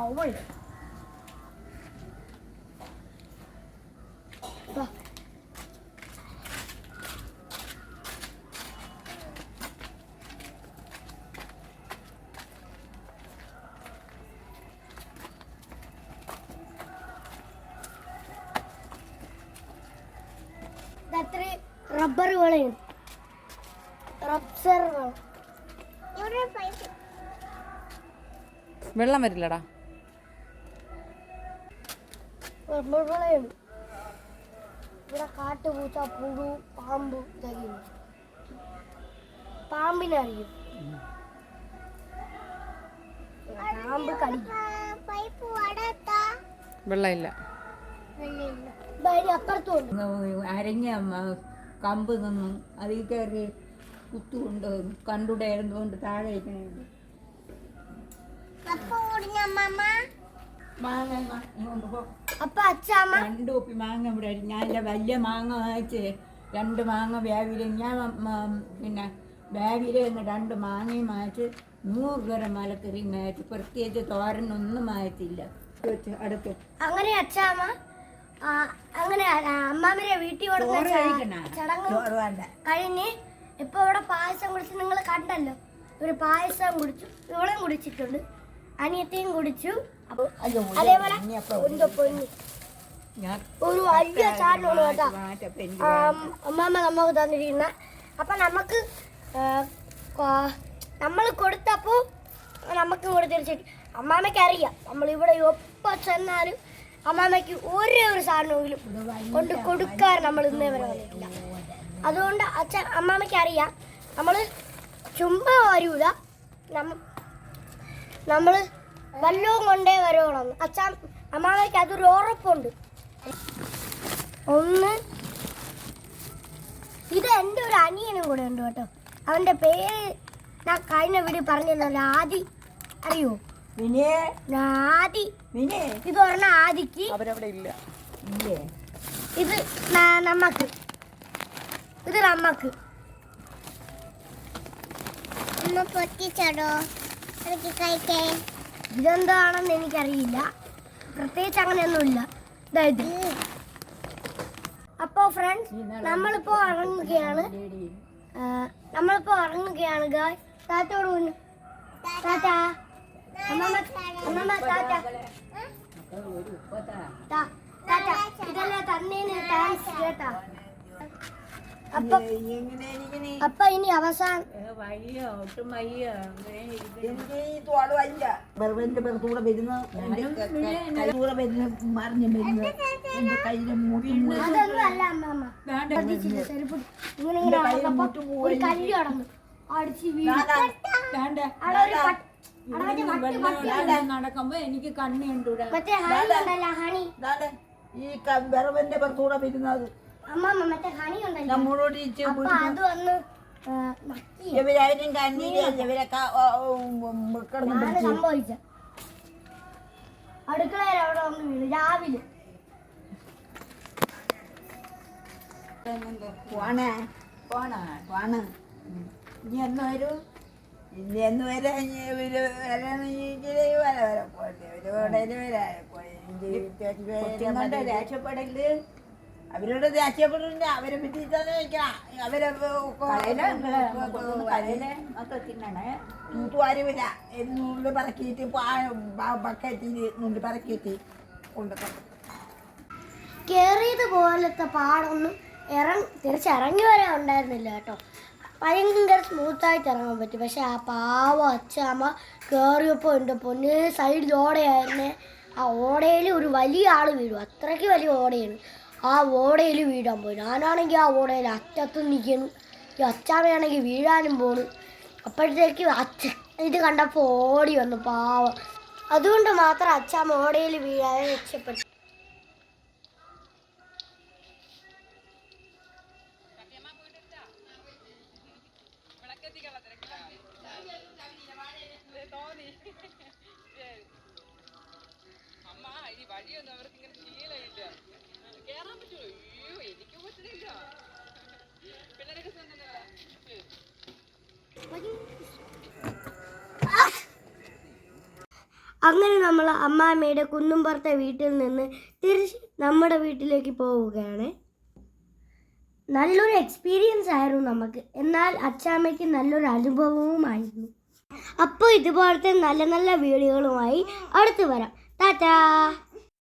അവൾ വാ. ഇതത്ര റബ്ബർ വളയും റബ്സർ വളം വെള്ളം വരില്ലടാ റബ്ബർ വളയാണ് ഇവിടെ കാട്ടുപൂച്ച പുഴു പാമ്പ് ഇതൊക്കെ പാമ്പിനെ അറിയും. പാമ്പ് കടിക്കും വെള്ളമില്ല. അരഞ്ഞ കമ്പ് നിന്നും അതിൽ കയറി കുത്തുകൊണ്ട് കണ്ടുടേരുന്നതുകൊണ്ട് താഴെ ഇരിക്കണുണ്ട് മാങ്ങ പോ. അപ്പൊ അച്ഛാമ്മ രണ്ട് കുപ്പി മാങ്ങ ഇവിടെ ഞാൻ എന്റെ വലിയ മാങ്ങ വാങ്ങിച്ച് രണ്ട് മാങ്ങ വേവില. ഞാൻ പിന്നെ വേവില നിന്ന് രണ്ട് മാങ്ങയും വാങ്ങിച്ച് നൂറ് ഗ്രാം മലക്കറി വാങ്ങിച്ച് പ്രത്യേകിച്ച് തോരനൊന്നും വാങ്ങിച്ചില്ല അടുത്ത്. അങ്ങനെ അച്ഛാമ്മ അങ്ങനെ അമ്മാമ്മരെ വീട്ടിൽ കൊടുക്കുന്ന ചടങ്ങ് കഴിഞ്ഞ് ഇപ്പൊ ഇവിടെ പായസം കുടിച്ച് നിങ്ങൾ കണ്ടല്ലോ. ഒരു പായസം കുടിച്ചു. ഇവളും കുടിച്ചിട്ടുണ്ട്. അനിയത്തെയും കുടിച്ചു. അതേപോലെ ഒരു വലിയ കേട്ടോ അമ്മാമ്മ നമുക്ക് തന്നിരിക്കുന്ന. അപ്പൊ നമുക്ക് നമ്മൾ കൊടുത്തപ്പോ നമുക്ക് കൂടെ തിരിച്ചിട്ട് അമ്മാമ്മയ്ക്ക് അറിയാം. നമ്മൾ ഇവിടെ ഒപ്പം ചെന്നാലും അമ്മാമ്മയ്ക്ക് ഒരേ ഒരു സാധനമെങ്കിലും കൊണ്ട് കൊടുക്കാൻ നമ്മൾ ഇന്നേ വരെ വന്നിട്ടില്ല. അതുകൊണ്ട് അച്ഛൻ അമ്മാമ്മയ്ക്ക് അറിയാം. നമ്മൾ ചുമ്മാ വരൂല. നമ്മ നമ്മൾ വല്ലവും കൊണ്ടേ വരണം അച്ഛൻ അമ്മാവയ്ക്ക് അതൊരു ഉറപ്പുണ്ട്. ഒന്ന് ഇത് എന്റെ ഒരു അനിയനും കൂടെ ഉണ്ട് കേട്ടോ. അവന്റെ പേര് ഞാൻ കഴിഞ്ഞ വീഡിയോ പറഞ്ഞിരുന്നല്ലോ ആദി അറിയോ? ആദി ഇത് പറഞ്ഞ ആദിക്ക്. അവരവിടെ ഇല്ല. ഇത് നമ്മക്ക്. ഇത് നമ്മക്ക്. പൊട്ടിച്ചടോ കഴിക്കേ. ഇതെന്താണെന്ന് എനിക്കറിയില്ല. പ്രത്യേകിച്ച് അങ്ങനെയൊന്നുമില്ല. ഇതായത്. അപ്പോൾ ഫ്രണ്ട്സ് നമ്മളിപ്പോൾ ഇറങ്ങുകയാണ്. നമ്മളിപ്പോ ഇറങ്ങുകയാണ് ഗായ് താത്തോട് മുന്നു താത്ത. അമ്മമ്മ അമ്മമ്മ താത്ത. ഇതെല്ലാം തന്നേന് താങ്ക്സ് കേട്ടാ. അപ്പൊ ഇനി അവസാനം വെറുതെ പുറത്തൂടെ വരുന്നു വരുന്നു മറിഞ്ഞു എന്റെ കയ്യിലെ മുടി നടക്കുമ്പോ എനിക്ക് കണ്ണി ഉണ്ടൂടാ ഈ ക- വിറവിന്റെ പുറത്തൂടെ വരുന്നത് നമ്മളോട് ഇവരാരും ഇവരൊക്കെ സംഭവിച്ച അടുക്കളയിൽ അവിടെ വന്ന് വീണ് രാവിലെ. പോണേ? പോണാ? പോണ്. ഇനി എന്ന് വരും? ഇനി എന്ന് വരെ? ഇവർ വരാണെങ്കിൽ വര. വരെ. പോട്ടെ ഒരു കടയിൽ വരാതെ പോയി. രക്ഷപ്പെടൽ അവരോട് ദേഷ്യപ്പെടുന്നുണ്ട് അവരെ പറ്റിയിട്ടാന്ന് ചോദിക്കണം. അവരെ തൂത്തുവാരുമില്ല നുള്ളി പറക്കിയിട്ട് ബക്കറ്റിൽ നുള്ളി പറക്കിയിട്ട് കൊണ്ടുതന്നു കയറിയത് പോലത്തെ പാടൊന്നും ഇറങ്ങി തിരിച്ചിറങ്ങി വരാൻ ഉണ്ടായിരുന്നില്ല കേട്ടോ. ഭയങ്കര സ്മൂത്തായിട്ട് ഇറങ്ങാൻ പറ്റി. പക്ഷെ ആ പാവം അച്ഛമ്മ കയറിയപ്പോൾ എന്റെ പൊന്ന് സൈഡിൽ ഓടയായിരുന്നേ. ആ ഓടയിൽ ഒരു വലിയ ആൾ വീഴും. അത്രയ്ക്ക് വലിയ ഓടയാണ്. ആ ഓടയിൽ വീഴാൻ പോയി. ഞാനാണെങ്കിൽ ആ ഓടയിൽ അറ്റത്ത് നിൽക്കുന്നു. ഈ അച്ചാമ്മയാണെങ്കിൽ വീഴാനും പോണു. അപ്പോഴത്തേക്ക് അച്ഛ ഇത് കണ്ടപ്പോൾ ഓടി വന്നു പാവം. അതുകൊണ്ട് മാത്രം അച്ഛാമ്മ ഓടയിൽ വീഴാതെ രക്ഷപ്പെട്ടു. അമ്മ ഈ വഴിയൊന്നും അവർക്ക് ഇങ്ങനെ ശീലമില്ല. കേറാൻ പറ്റുള്ളൂ എനിക്ക് പറ്റുന്നില്ല. അങ്ങനെ നമ്മൾ അമ്മാമ്മയുടെ കുന്നുംപുറത്തെ വീട്ടിൽ നിന്ന് തിരിച്ച് നമ്മുടെ വീട്ടിലേക്ക് പോവുകയാണ്. നല്ലൊരു എക്സ്പീരിയൻസ് ആയിരുന്നു നമുക്ക്. എന്നാൽ അച്ചാമ്മയ്ക്ക് നല്ലൊരു അനുഭവവുമായിരുന്നു. അപ്പോൾ ഇതുപോലത്തെ നല്ല നല്ല വീഡിയോകളുമായി അടുത്ത് വരാം. ടാറ്റാ.